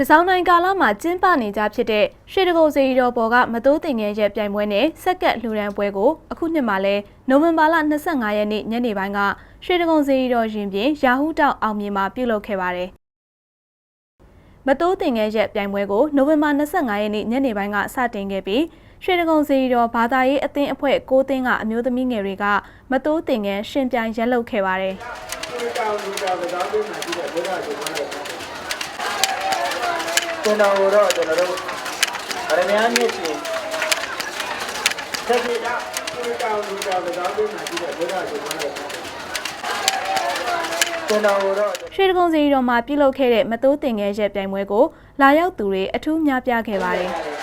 တစောင်းတိုင်းကာလမှာကျင်းပနေကြဖြစ်တဲ့ရွှေတကုံစီရီတော်ပေါ်ကမတိုးတင်ငယ်ရဲ့ပြိုင်ပွဲနဲ့စက်ကတ်လှူဒန်းပွဲကိုအခုနှစ်မှာလဲနိုဝင်ဘာလ25ရက်နေ့ညနေပိုင်းကရွှေတကုံစီရီတော်ရင်ပြင်ရာဟုတောက်အောင်မြင်မှာပြုလုပ်ခဲ့ပါတယ်။မတိုးတင်ငယ်ရဲ့ပြိုင်ပွဲကိုနိုဝင်ဘာ25ရက်နေ့ညနေပိုင်းကစတင်ခဲ့ပြီးရွှေတကုံစီရီတော်ဘာသာရေးအသင်းအဖွဲ့၉သင်းကအမျိုးသမီးငယ်တွေကမတိုးတင်ငယ်ရှင်ပြိုင်ရက်လုပ်ခဲ့ပါတယ်။ဒီတော င်ဒီတောင်တောင်ပြမှာရှိတဲ့ဘုရားရှင်ကိုလိုက်ကျွန်တော်တို့ကျွန်တော်တို့အရမယမြင့်ရှင်သက်ပြေတာဒီတောင်ဒီတောင်တောင်ပြမှာရှိတဲ့ဘုရားရှင်ကိုလိုက်ကျွန်တော်တို့ရွှေတကုံစီတော်မှာပြုလုပ်ခဲ့တဲ့မတိုးတင်ငယ်ရဲ့ပြိုင်ပွဲကိုလာရောက်သူတွေအထူးများပြားခဲ့ပါတယ်။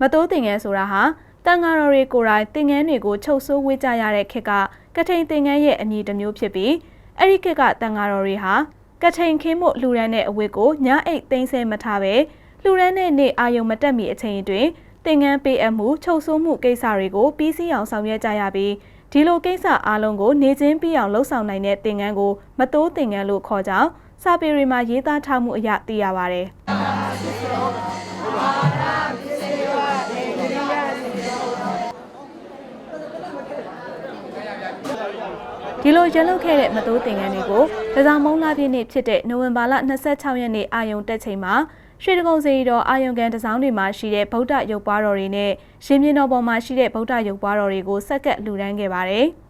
မတိုးတင်ငယ်ဆိုတာဟာ တန်ဃာတော်တွေကိုယ်တိုင်တင်ငန်းတွေကိုချုပ်ဆိုးဝေးကြရတဲ့ခေတ်ကကထိန်တင်ငန်းရဲ့အမည်တစ်မျိုးဖြစ်ပြီးအဲ့ဒီခေတ်ကတန်ဃာတော်တွေဟာကထိန်ခင်းမှုလှူဒန်းတဲ့အဝတ်ကိုညအိတ်သိမ်းဆဲမထားပဲလှူဒန်းတဲ့နေ့အာယုံမတက်မီအချိန်အတွင်းတင်ငန်းပေးအပ်မှုချုပ်ဆိုးမှုကိစ္စတွေကိုပြီးစီးအောင်ဆောင်ရွက်ကြရပြီးဒီလိုကိစ္စအလုံးကိုနေချင်းပြီးအောင်လှုပ်ဆောင်နိုင်တဲ့တင်ငန်းကိုမတိုးတင်ငန်းလို့ခေါ်ကြောင်းစာပေတွေမှာရေးသားထားမှုအရသိရပါတယ်။ ဒီလိုရလုတ်ခဲ့တဲ့မတိုးတင်ငန်းတွေကိုဒဇာမုံလာပြည့်နေ့ဖြစ်တဲ့နိုဝင်ဘာလ26ရက်နေ့အာယုံတက်ချိန်မှာရွှေတကုံစီတော်အာယုံကန်တစောင်းတွေမှာရှိတဲ့ဗုဒ္ဓရုပ်ပွားတော်တွေနဲ့ရှင်မြင်းတော်ပေါ်မှာရှိတဲ့ဗုဒ္ဓရုပ်ပွားတော်တွေကိုစက္ကပ်လှူဒန်းခဲ့ပါတယ်။